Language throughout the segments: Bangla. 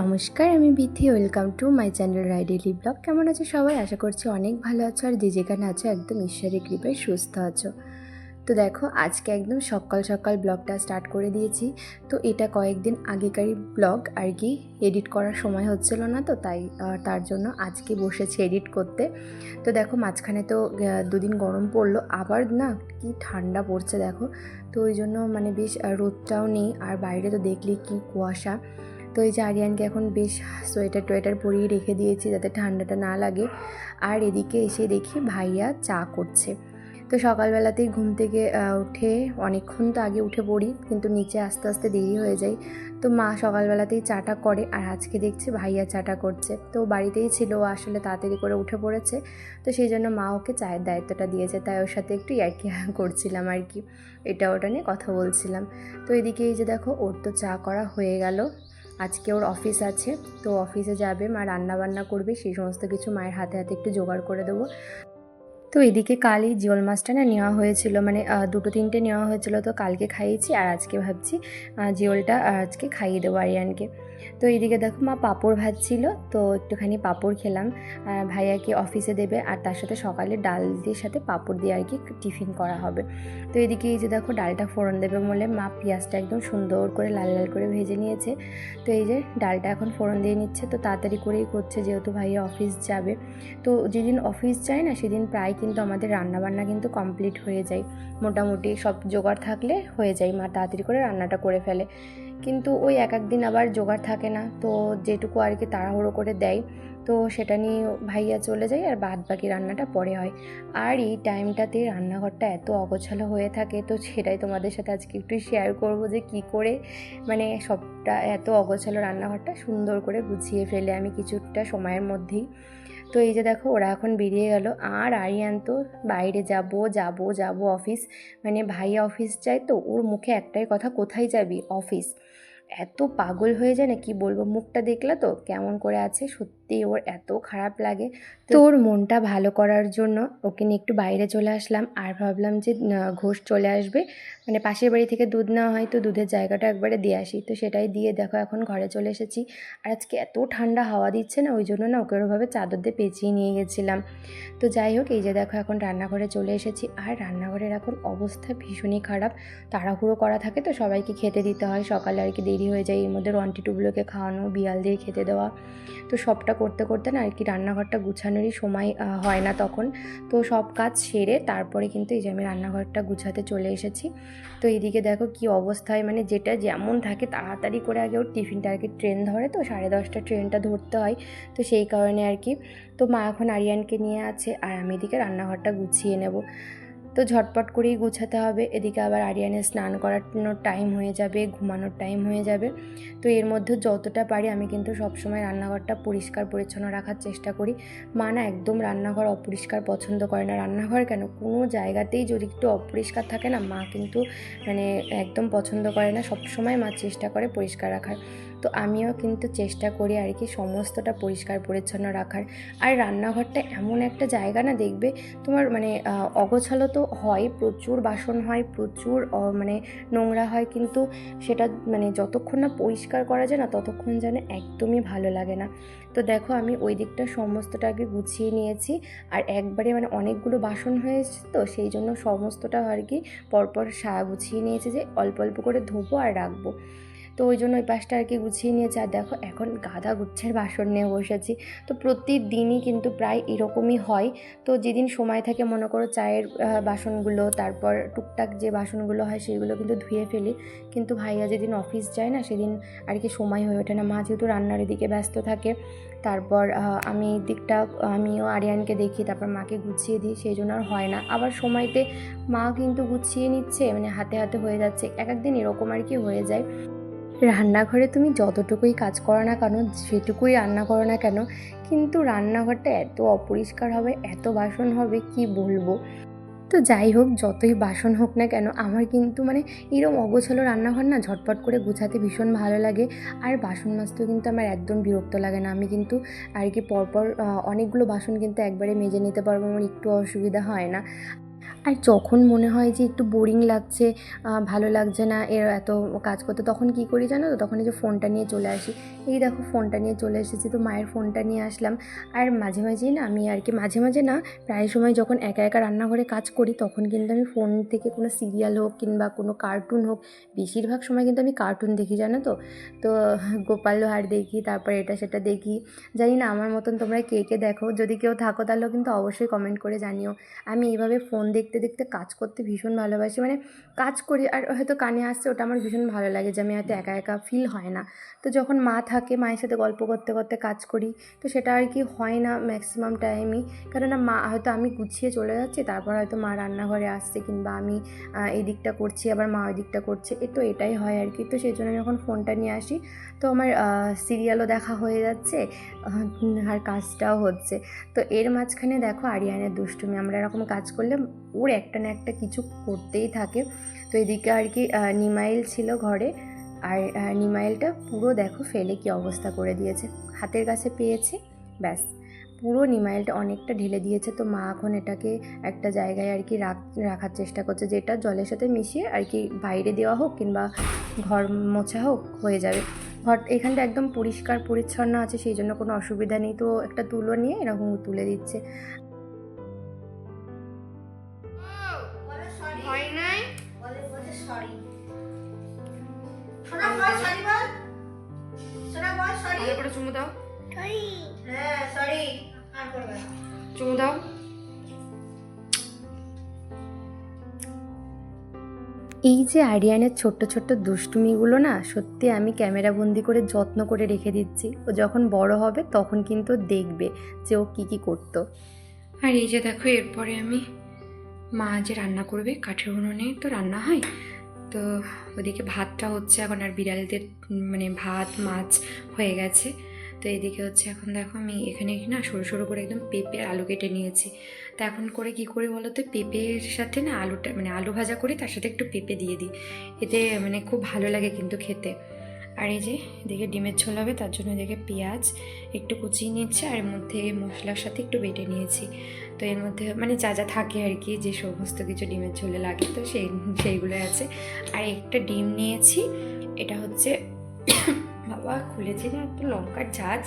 নমস্কার, আমি Bithi. Welcome to my channel রাইডেলি blog. কেমন আছো সবাই? আশা করছি অনেক ভালো আছো আর যে যেখানে আছো একদম ঈশ্বরের কৃপায় সুস্থ আছো। তো দেখো, আজকে একদম সকাল সকাল ব্লগটা স্টার্ট করে দিয়েছি। তো এটা কয়েকদিন আগেকারই ব্লগ আর কি এডিট করার সময় হচ্ছিল না তো, তাই তার জন্য আজকে বসেছি এডিট করতে। তো দেখো, মাঝখানে তো দুদিন গরম পড়ল, আবার না কি ঠান্ডা পড়ছে দেখো। তো ওই জন্য মানে বেশ রোদটাও নেই, আর বাইরে তো দেখলি কি কুয়াশা। তো এই যে আরিয়ানকে এখন বেশ সোয়েটার টোয়েটার পরিয়ে রেখে দিয়েছি যাতে ঠান্ডাটা না লাগে। আর এদিকে এসে দেখি ভাইয়া চা করছে। তো সকালবেলাতেই ঘুম থেকে উঠে অনেকক্ষণ তো আগে উঠে পড়ি, কিন্তু নিচে আস্তে আস্তে দেরি হয়ে যায়। তো মা সকালবেলাতেই চাটা করে, আর আজকে দেখছি ভাইয়া চাটা করছে। তো বাড়িতেই ছিল, ও আসলে তাড়াতাড়ি করে উঠে পড়েছে। তো সেই জন্য মা ওকে চায়ের দায়িত্বটা দিয়েছে, তাই ওর সাথে একটু ইয়ার্কি করছিলাম আর কি। এটা ওটা নিয়ে কথা বলছিলাম। তো এদিকে এই যে দেখো, ওর তো চা করা হয়ে গেল। আজকে ওর অফিস আছে, তো অফিসে যাবে, মা রান্না বান্না করবে, সেই সমস্ত কিছু মায়ের হাতে হাতে একটু জোগাড় করে দেবো। তো এদিকে কালই জিওল মাছটা না নেওয়া হয়েছিল মানে দুটো তিনটে নেওয়া হয়েছিল, তো কালকে খাইয়েছি আর আজকে ভাবছি জিওলটা আজকে খাইয়ে দেবো আরিয়ানকে। তো এইদিকে দেখো মা পাঁপড় ভাজছিল, তো একটুখানি পাঁপড় খেলাম। ভাইয়াকে অফিসে দেবে, আর তার সাথে সকালে ডাল দিয়ে সাথে পাঁপড় দিয়ে আর কি টিফিন করা হবে। তো এদিকে এই যে দেখো ডালটা ফোড়ন দেবে বলে মা পেঁয়াজটা একদম সুন্দর করে লাল লাল করে ভেজে নিয়েছে। তো এই যে ডালটা এখন ফোড়ন দিয়ে নিচ্ছে, তো তাড়াতাড়ি করেই করছে যেহেতু ভাইয়া অফিস যাবে। তো যেদিন অফিস যায় না, সেদিন প্রায় কিন্তু আমাদের রান্নাবান্না কিন্তু কমপ্লিট হয়ে যায়। মোটামুটি সব জোগাড় থাকলে হয়ে যায়, মা তাড়াতাড়ি করে রান্নাটা করে ফেলে। কিন্তু ওই এক এক দিন আবার জোগাড় থাকে না। তো যেটুকু আর কি তাড়াহুড়ো করে দেয়, তো সেটা নিয়ে ভাইয়া চলে যায় আর বাদ বাকি রান্নাটা পরে হয়। আর এই টাইমটাতে রান্নাঘরটা এত অগোছালো হয়ে থাকে, তো সেটাই তোমাদের সাথে আজকে একটু শেয়ার করব যে কি করে মানে সবটা এত অগোছালো রান্নাঘরটা সুন্দর করে গুছিয়ে ফেলে আমি কিছুটা সময়ের মধ্যেই। তো এই যে দেখো, ওরা এখন বেরিয়ে গেল। আর আরিয়ান তো বাইরে যাব যাব যাব অফিস মানে ভাইয়া অফিস যায় তো, ওর মুখে একটাই কথা, কোথায় যাবি? অফিস এত পাগল হয়ে যায় না, কি বলব? মুখটা দেখলে তো কেমন করে আছে, সত্যি ওর এত খারাপ লাগে। তো ওর মনটা ভালো করার জন্য ওকে নিয়ে একটু বাইরে চলে আসলাম আর ভাবলাম যে ঘোষ চলে আসবে। মানে পাশের বাড়ি থেকে দুধ নেওয়া হয় তো দুধের জায়গাটা একবারে দিয়ে আসি। তো সেটাই দিয়ে দেখো এখন ঘরে চলে এসেছি। আর আজকে এত ঠান্ডা হাওয়া দিচ্ছে না, ওই জন্য না ওকে ওভাবে চাদর দিয়ে পেঁচিয়ে নিয়ে গেছিলাম। তো যাই হোক, এই যে দেখো এখন রান্নাঘরে চলে এসেছি। আর রান্নাঘরের এখন অবস্থা ভীষণই খারাপ। তাড়াহুড়ো করা থাকে তো সবাইকে খেতে দিতে হয়, সকালে আর কি দেরি হয়ে যায়। এর মধ্যে রন্টি টুবলোকে খাওয়ানো, বিড়াল দিয়ে খেতে দেওয়া। তো সবটা করতে করতে না আর কি রান্নাঘরটা গুছানোরই সময় হয় না তখন। তো সব কাজ সেরে তারপরে কিন্তু এই যে আমি রান্নাঘরটা গুছাতে চলে এসেছি। তো এইদিকে দেখো কি অবস্থায় মানে যেটা যেমন থাকে তাড়াতাড়ি করে আগে ওর টিফিনটা আর কি ট্রেন ধরে তো সাড়ে দশটা ট্রেনটা ধরতে হয়। তো সেই কারণে আর কি তো মা এখন আরিয়ানকে নিয়ে আছে আর আমি এদিকে রান্নাঘরটা গুছিয়ে নেব। তো ঝটপট করেই গুছাতে হবে। এদিকে আবার আরিয়ানের স্নান করানোর টাইম হয়ে যাবে, ঘুমানোর টাইম হয়ে যাবে। তো এর মধ্যে যতটা পারি আমি কিন্তু সবসময় রান্নাঘরটা পরিষ্কার পরিচ্ছন্ন রাখার চেষ্টা করি। মা না একদম রান্নাঘর অপরিষ্কার পছন্দ করে না। রান্নাঘর কেন? কোনো জায়গাতেই যদি একটু অপরিষ্কার থাকে না, মা কিন্তু মানে একদম পছন্দ করে না। সবসময় মা চেষ্টা করে পরিষ্কার রাখার। তো আমিও কিন্তু চেষ্টা করি আর কি সমস্তটা পরিষ্কার, পরিচ্ছন্ন রাখার। আর রান্নাঘরটা এমন একটা জায়গা না দেখবে তোমার মানে অগোছালো তো হয়, প্রচুর বাসন হয়, প্রচুর মানে নোংরা হয় কিন্তু সেটা মানে যতক্ষণ না পরিষ্কার করা যায় না ততক্ষণ যেন একদমই ভালো লাগে না। তো দেখো আমি ওই দিকটা সমস্তটা সমস্তটাকে গুছিয়ে নিয়েছি আর একবারে মানে অনেকগুলো বাসন হয়েছে তো সেই জন্য সমস্তটা আর কি পরপর সা, গুছিয়ে নিয়েছি যে অল্প অল্প করে ধোবো আর রাখব। তো ওই জন্য ওই পাশটা আর কি গুছিয়ে নিয়েছি। আর দেখো, এখন গাদা গুচ্ছের বাসন নিয়ে বসেছি। তো প্রতিদিনই কিন্তু প্রায় এরকমই হয়। তো যেদিন সময় থাকে, মনে করো চায়ের বাসনগুলো, তারপর টুকটাক যে বাসনগুলো হয়, সেগুলো কিন্তু ধুয়ে ফেলি। কিন্তু ভাইয়া যেদিন অফিস যায় না, সেদিন আর কি সময় হয়ে ওঠে না। মা যেহেতু রান্নার দিকে ব্যস্ত থাকে, তারপর আমি এই দিকটা, আমিও আরিয়ানকে দেখি, তারপর মাকে গুছিয়ে দিই, সেই জন্য আর হয় না। আবার সময়তে মা কিন্তু গুছিয়ে নিচ্ছে মানে হাতে হাতে হয়ে যাচ্ছে। এক একদিন এরকম আর কি হয়ে যায়। রান্নাঘরে তুমি যতটুকুই কাজ করো না কেন, যেটুকুই রান্না করো না কেন, কিন্তু রান্নাঘরটা এত অপরিষ্কার হবে, এত বাসন হবে, কি বলব? তো যাই হোক, যতই বাসন হোক না কেন, আমার কিন্তু মানে এরকম অগোছালো রান্নাঘর না ঝটপট করে গুছাতে ভীষণ ভালো লাগে। আর বাসন মাজতেও কিন্তু আমার একদম বিরক্ত লাগে না। আমি কিন্তু আর কি পরপর অনেকগুলো বাসন কিন্তু একবারে মেজে নিতে পারব, আমার একটু অসুবিধা হয় না। আর যখন মনে হয় যে একটু বোরিং লাগছে ভালো লাগছে না, এর এত কাজ করতে, তখন কি করি জানো তো? তখন এই যে ফোনটা নিয়ে চলে আসি। এই দেখো ফোনটা নিয়ে চলে এসেছি, তো মায়ের ফোনটা নিয়ে আসলাম। আর মাঝে মাঝেই না আমি আর কি, মাঝে মাঝে না প্রায় সময় যখন একা একা রান্নাঘরে কাজ করি, তখন কিন্তু আমি ফোন থেকে কোনো সিরিয়াল হোক কিংবা কোনো কার্টুন হোক, বেশিরভাগ সময় কিন্তু আমি কার্টুন দেখি, জানো তো? তো গোপাল লোহার দেখি, তারপর এটা সেটা দেখি। জানি না, আমার মতন তোমরা কে কে দেখো, যদি কেউ থাকো তাহলেও কিন্তু অবশ্যই কমেন্ট করে জানিও। আমি এইভাবে ফোন দেখতে দেখতে কাজ করতে ভীষণ ভালোবাসি মানে কাজ করি আর হয়তো কানে আসছে, ওটা আমার ভীষণ ভালো লাগে যে আমি হয়তো একা একা ফিল হয় না। তো যখন মা থাকে, মায়ের সাথে গল্প করতে করতে কাজ করি। তো সেটা আর কি হয় না ম্যাক্সিমাম টাইমই কেননা মা, হয়তো আমি গুছিয়ে চলে যাচ্ছি, তারপর হয়তো মা রান্নাঘরে আসছে কিংবা আমি এই দিকটা করছি, আবার মা ওই দিকটা করছে। এ তো এটাই হয় আর কি। তো সেই জন্য যখন ফোনটা নিয়ে আসি। তো আমার সিরিয়ালও দেখা হয়ে যাচ্ছে আর কাজটাও হচ্ছে। তো এর মাঝখানে দেখো আরিয়ানের দুষ্টুমি। আমরা এরকম কাজ করলে ওর একটা না একটা কিছু করতেই থাকে। তো এদিকে আর কি নিমাইল ছিল ঘরে। আর নিমাইলটা পুরো দেখো ফেলে কি অবস্থা করে দিয়েছে। হাতের কাছে পেয়েছে ব্যাস। পুরো নিমাইলটা অনেকটা ঢেলে দিয়েছে। তো মা এখন এটাকে একটা জায়গায় আর কি রাখ রাখার চেষ্টা করছে। যেটা জলের সাথে মিশিয়ে আর কি বাইরে দেওয়া হোক কিংবা ঘর মোছা হোক হয়ে যাবে। ঘর এখানটা একদম পরিষ্কার পরিচ্ছন্ন আছে সেই জন্য কোনো অসুবিধা নেই। তো একটা তুলো নিয়ে এরকম তুলে দিচ্ছে। ভয় নাই? বলে বলে সরি ভালো করে চুমু দাও। হ্যাঁ সরি। আর করবে না। চুমু দাও। এই যে আরিয়ানের ছোট্ট ছোট্ট দুষ্টুমিগুলো না সত্যি আমি ক্যামেরা বন্দি করে যত্ন করে রেখে দিচ্ছি। ও যখন বড় হবে তখন কিন্তু দেখবে যে ও কী কী করতো। আর এই যে দেখো এরপরে আমি মা যে রান্না করবে কাঠের উনুনে তো রান্না হয়? তো ওদিকে ভাতটা হচ্ছে এখন আর বিড়ালদের মানে ভাত, মাছ হয়ে গেছে। তো এদিকে হচ্ছে এখন দেখো আমি এখানে না সরু সরু করে একদম পেঁপে আলু কেটে নিয়েছি। তো এখন করে কি করি বলো তো? পেঁপের সাথে না আলুটা মানে আলু ভাজা করে, তার সাথে একটু পেঁপে দিয়ে দিই। এতে মানে খুব ভালো লাগে কিন্তু খেতে। আর এই যে এদিকে ডিমের ঝোল হবে, তার জন্য এদিকে পেঁয়াজ, একটু কুচিয়ে নিচ্ছে আর এর মধ্যে মশলার সাথে একটু বেটে নিয়েছি। তো এর মধ্যে মানে যা যা থাকে আর কি, যে সমস্ত কিছু ডিমের ঝোলে লাগে, তো সেই সেইগুলো আছে। আর একটা ডিম নিয়েছি, এটা হচ্ছে বাবা খুলেছি না একটু লঙ্কার ঝাঁজ।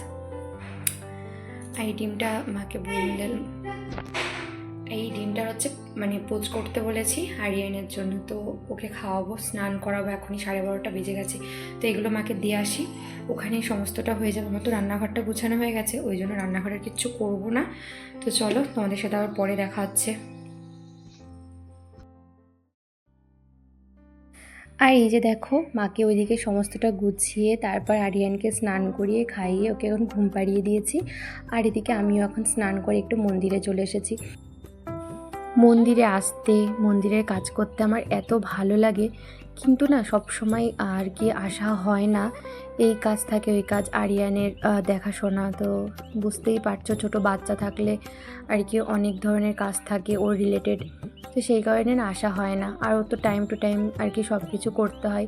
আর এই ডিমটা মাকে বললেন এই ডিমটার হচ্ছে মানে পোচ করতে বলেছি আরিয়ানের জন্য। তো ওকে খাওয়াবো, স্নান করাবো, এখনই সাড়ে বারোটা বেজে গেছে। তো এগুলো মাকে দিয়ে আসি। ওখানেই সমস্তটা হয়ে যাবে। আমার তো রান্নাঘরটা গুছানো হয়ে গেছে, ওই জন্য রান্নাঘরের কিচ্ছু করব না। তো চলো, তোমাদের সাথে আবার পরে দেখা হচ্ছে। আর এই যে দেখো, মাকে ওইদিকে সমস্তটা গুছিয়ে, তারপর আরিয়ানকে স্নান করিয়ে খাইয়ে ওকে এখন ঘুম পাড়িয়ে দিয়েছি। আর এদিকে আমিও এখন স্নান করে একটু মন্দিরে চলে এসেছি। মন্দিরে আসতে, মন্দিরের কাজ করতে আমার এত ভালো লাগে। কিন্তু না সব সময় আর কি আসা হয় না। এই কাজ থাকে, ওই কাজ। আরিয়ানের দেখাশোনা, তো বুঝতেই পারছ, ছোট বাচ্চা থাকলে আর কি অনেক ধরনের কাজ থাকে ওর রিলেটেড তো সেই কারণে না, আসা হয় না। আর ও তো টাইম টু টাইম আর কি সব কিছু করতে হয়।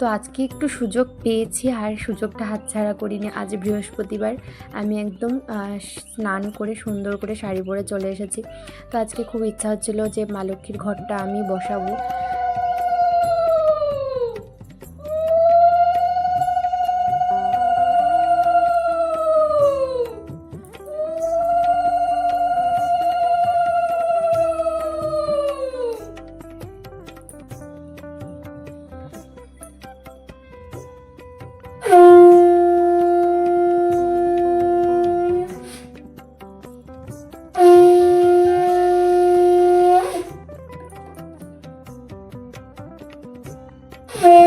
তো আজকে একটু সুযোগ পেয়েছি আর সুযোগটা হাতছাড়া করিনি। আজ বৃহস্পতিবার আমি একদম স্নান করে সুন্দর করে শাড়ি পরে চলে এসেছি। তো আজকে খুব ইচ্ছা হচ্ছিল যে মা লক্ষ্মীর ঘরটা আমি বসাবো। মন্দিরের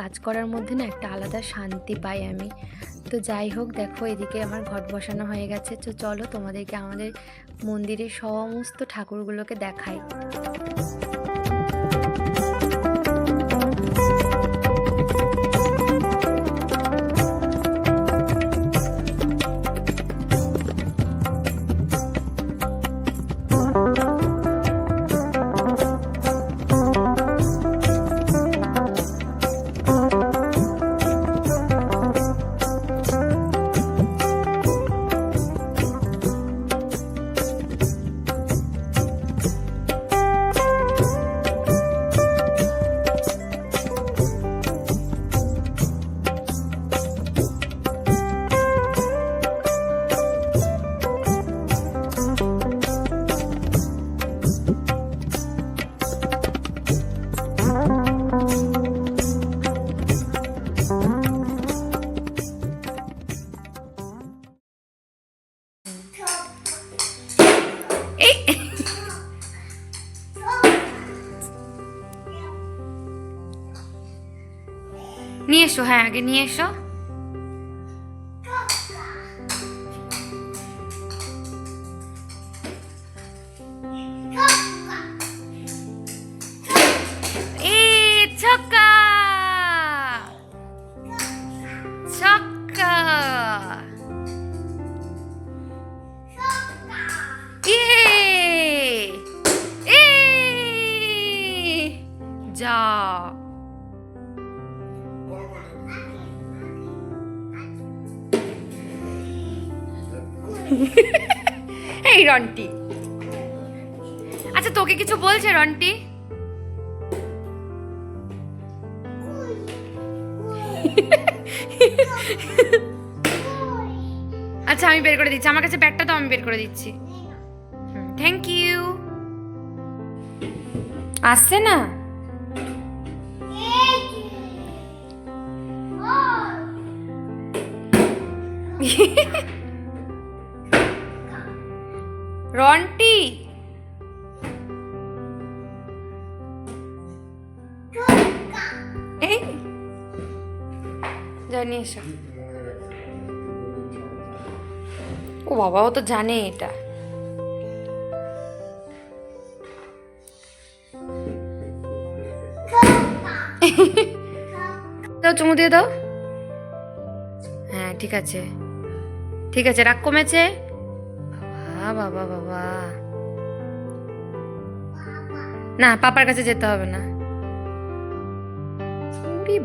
কাজ করার মধ্যে না একটা আলাদা শান্তি পাই আমি। তো যাই হোক, দেখো এদিকে আমার ঘট বসানো হয়ে গেছে। তো চলো তোমাদেরকে আমাদের মন্দিরের সমস্ত ঠাকুরগুলোকে দেখাই। এই নিয়ে এসো হ্যাঁ আগে নিয়ে এসো। রন্টি। আচ্ছা তোকে কিছু বলছে রন্টি? আচ্ছা আমি বের করে দিচ্ছি। আমার কাছে ব্যাগটা তো আমি বের করে দিচ্ছি। থ্যাংক ইউ আসছে না? রন্টি জানি এসো ও বাবা, ও তো জানে এটা। দাও চুমু দিয়ে দাও। হ্যাঁ ঠিক আছে। ঠিক আছে, রাগ কমেছে? বাবা বাবা বাবা। না, পাপার কাছে যেতে হবে না।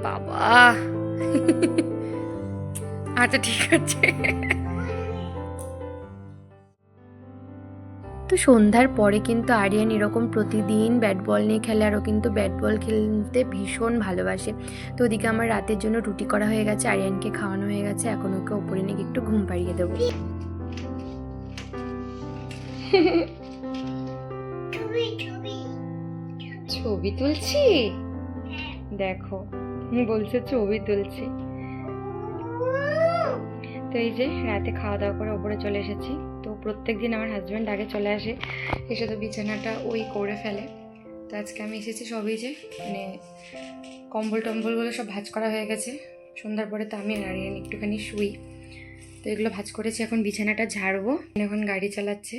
বাবা? আচ্ছা ঠিক আছে। তো সন্ধ্যার পরে কিন্তু আরিয়ান এরকম প্রতিদিন ব্যাট বল নিয়ে খেলে আরও কিন্তু ব্যাট বল খেলতে ভীষণ ভালোবাসে। তো ওদিকে আমার রাতের জন্য রুটি করা হয়ে গেছে আরিয়ানকে খাওয়ানো হয়ে গেছে এখন ওকে ওপরে নিয়ে একটু ঘুম পাড়িয়ে দেবো। ছবি তুলছি? দেখো। বলছে, ছবি তুলছি। তো এই যে, রাতে খাওয়া দাওয়া করে ওপরে চলে এসেছি। তো প্রত্যেক দিন আমার হাজব্যান্ড আগে চলে আসে, এসে তো বিছানাটা ওই করে ফেলে। তো আজকে আমি এসেছি সবই যে মানে কম্বল টম্বলগুলো সব ভাজ করা হয়ে গেছে। সন্ধ্যার পরে তো আমি দাঁড়িয়ে একটুখানি শুই। তো এগুলো ভাজ করেছি, এখন বিছানাটা ঝাড়বো। এখন গাড়ি চালাচ্ছে।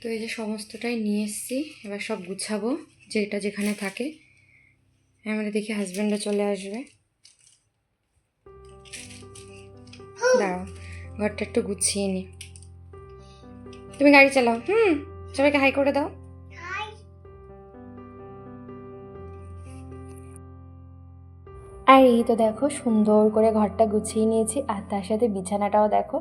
তো এই যে সমস্তটাই নিয়ে এসেছি, এবার সব গুছাবো যে এটা যেখানে থাকে। আমরা দেখি হাজব্যান্ডও চলে আসবে। দাঁড়াও ঘরটা একটু গুছিয়ে নি। তুমি গাড়ি চালাও হুম? সবাইকে হাই করে দাও। আর এই তো দেখো সুন্দর করে ঘরটা গুছিয়ে নিয়েছি, আর তার সাথে বিছানাটাও দেখো।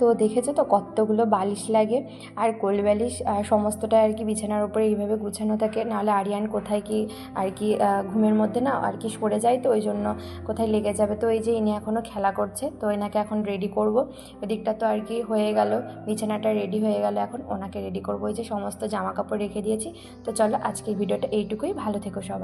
তো দেখেছ তো কতগুলো বালিশ লাগে? আর কোল বালিশ সমস্তটা আর কি বিছানার উপরে এইভাবে গুছানো থাকে। নাহলে আরিয়ান কোথায় কি, আর কি ঘুমের মধ্যে না, আর কি সরে যায় তো, ওই জন্য কোথায় লেগে যাবে? তো এই যে ইনি এখনও খেলা করছে, তো এনাকে এখন রেডি করব। ওদিকটা তো আর কি হয়ে গেল, বিছানাটা রেডি হয়ে গেল এখন, ওনাকে রেডি করব। এই যে সমস্ত জামা কাপড় রেখে দিয়েছি। তো চলো আজকের ভিডিওটা এইটুকুই। ভালো থেকো সবাই।